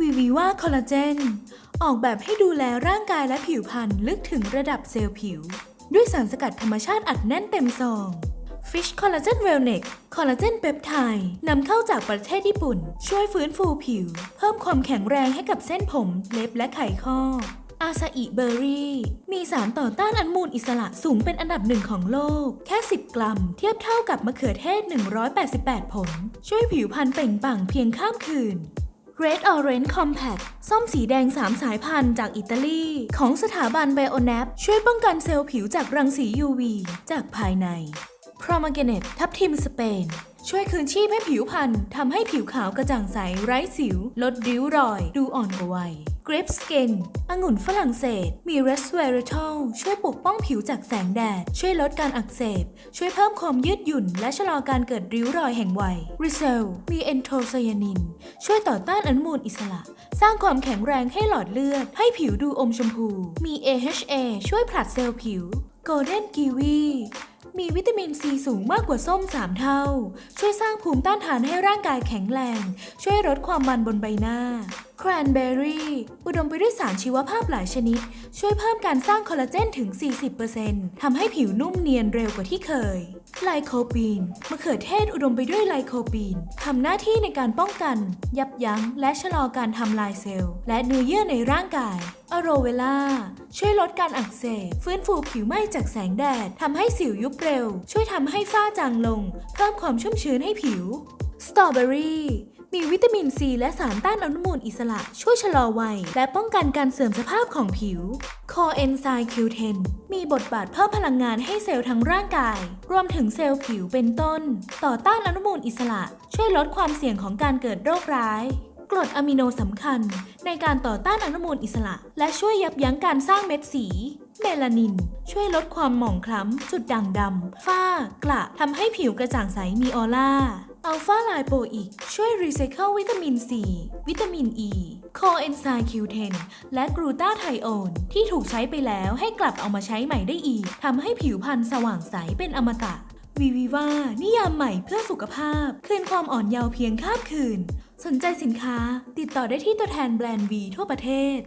วีวีว่าคอลลาเจนออกแบบให้ดูแลร่างกายและผิวพรรณลึกถึงระดับเซลล์ผิว ด้วยสารสกัดธรรมชาติอัดแน่นเต็มซอง Fish Collagen Wellness คอลลาเจนเปปไทด์นำเข้าจากประเทศญี่ปุ่น ช่วยฟื้นฟูผิว เพิ่มความแข็งแรงให้กับเส้นผม เล็บและไขข้ออาซาอิเบอร์รี่ มีสารต่อต้านอนุมูลอิสระสูงเป็นอันดับหนึ่งของโลก แค่ 10 กรัม เทียบเท่ากับมะเขือเทศ 188 ผล ช่วยผิวพรรณเปล่งปลั่งเพียงข้ามคืน Red Orange Compact ส้มสีแดง 3 สายพันธุ์จากอิตาลี ของสถาบัน Bionap ช่วยป้องกันเซลล์ผิวจากรังสี UV จากภายใน p r o m a g r a n e t ทับทิมสเปน ช่วยคืนชีพให้ผิวพรรณทำให้ผิวขาวกระจ่างใสไร้สิว ลดริ้วรอย ดูอ่อนกว่าวัย r a p e Skin องุ่นฝรั่งเศส มี resveratrol ช่วยปกป้องผิวจากแสงแดด ช่วยลดการอักเสบ ช่วยเพิ่มความยืดหยุ่น และชะลอการเกิดริ้วรอยแห่งวัย r i z e l มี anthocyanin ช่วยต่อต้านอนุมูลอิสระ สร้างความแข็งแรงให้หลอดเลือด ให้ผิวดูอมชมพู มี AHA ช่วยผลัดเซลล์ผิว Golden Kiwi มีวิตามินซีสูงมากกว่าส้ม 3 เท่า ช่วยสร้างภูมิต้านทานให้ร่างกายแข็งแรง ช่วยลดความมันบนใบหน้า Cranberry อุดมไปด้วยสารชีวภาพหลายชนิด ช่วยเพิ่มการสร้างคอลลาเจนถึง 40%ทำให้ผิวนุ่มเนียนเร็วกว่าที่เคย ไลโคปีนมะเขือเทศอุดมไปด้วยไลโคปีนทำหน้าที่ในการป้องกัน ยับยั้ง และชะลอการทำลายเซลล์ และเนื้อเยื่อในร่างกายอโรเวล่าช่วยลดการอักเสบฟื้นฟูผิวไหม้จากแสงแดดทำให้สิวยุบเร็ว ช่วยทำให้ฝ้าจางลง เพิ่มความชุ่มชื้นให้ผิวสตรอเบอรี่ มีวิตามินซีและสารต้านอนุมูลอิสระ ช่วยชะลอวัย และป้องกันการเสื่อมสภาพของผิว คอเอนไซม์ Q10 มีบทบาทเพิ่มพลังงานให้เซลล์ทั้งร่างกาย รวมถึงเซลล์ผิวเป็นต้น ต่อต้านอนุมูลอิสระ ช่วยลดความเสี่ยงของการเกิดโรคร้ายกรดอะมิโนสำคัญ ในการต่อต้านอนุมูลอิสระ และช่วยยับยั้งการสร้างเม็ดสี เมลานิน ช่วยลดความหมองคล้ำ จุดด่างดำฝ้ากระทำให้ผิวกระจ่างใสมีออร่า อัลฟาไลโปอิกช่วยรีไซเคิลวิตามินซีวิตามินอ e, ีโคเอนไซม์ Q10 และกรูตาไทโอนที่ถูกใช้ไปแล้วให้กลับเอามาใช้ใหม่ได้อีกทำให้ผิวพรรณสว่างใสเป็นอมตะวีวีว่านิยามใหม่เพื่อสุขภาพ คืนความอ่อนเยาว์เพียงข้ามคืน สนใจสินค้า ติดต่อได้ที่ตัวแทนแบรนด์วีทั่วประเทศ